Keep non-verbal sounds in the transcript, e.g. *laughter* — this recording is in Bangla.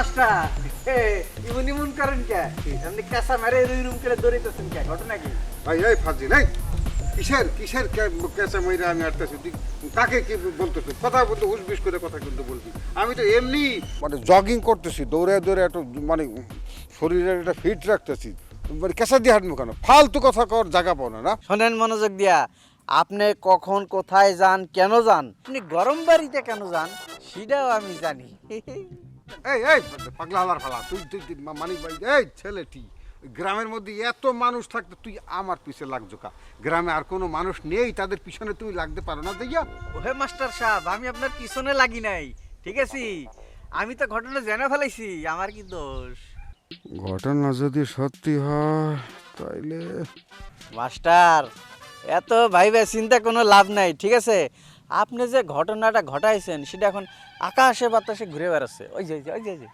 মাস্টার। ইমন ইমন করেন কে? আপনি মেরে রুই রুম করে দৌড়িতেছেন কে? ঘটনা কি? ভাই এই ফাজি নাই। কিসের কিসের কেসে মইরা আমি আটতেছি তুই কাকে কি বলতেছিস? কথা বলতে হুসবিস করে কথা কিন্তু বলবি। আমি তো এমনি মানে জগিং করতেছি দৌড়ে দৌড়ে একটু মানে শরীরের একটা ফিট রাখতেছি। মানে কেসা দিয়ে হাঁটবো কেন? ফালতু কথা কর জায়গা পাও না না? শোনেন মনোযোগ দিয়া আপনি কখন কোথায় যান কেন যান? আপনি গরম বাড়িতে কেন যান? সেটাও আমি জানি। *laughs* এই এই পাগলা হালার ফালা তুই তুই মানিক ভাই এই ছেলেটি গ্রামের মধ্যে এত মানুষ থাকতে তুই আমার পিছে লাগছো কা? গ্রামে আর কোনো মানুষ নেই তাদের পিছনে তুই লাগতে পারো না দেখিয়া ওহে মাস্টার সাহেব আমি আপনার পিছনে লাগি নাই ঠিক আছে? আমি তো ঘটনা জেনে ফেলাইছি আমার কি দোষ? ঘটনা যদি সত্যি হয় তাইলে মাস্টার এত ভাইবে চিন্তা কোনো লাভ নাই ঠিক আছে? আপনি যে ঘটনাটা ঘটাইছেন সেটা এখন আকাশে বাতাসে ঘুরে বেড়াচ্ছে। ওই যে ওই যে,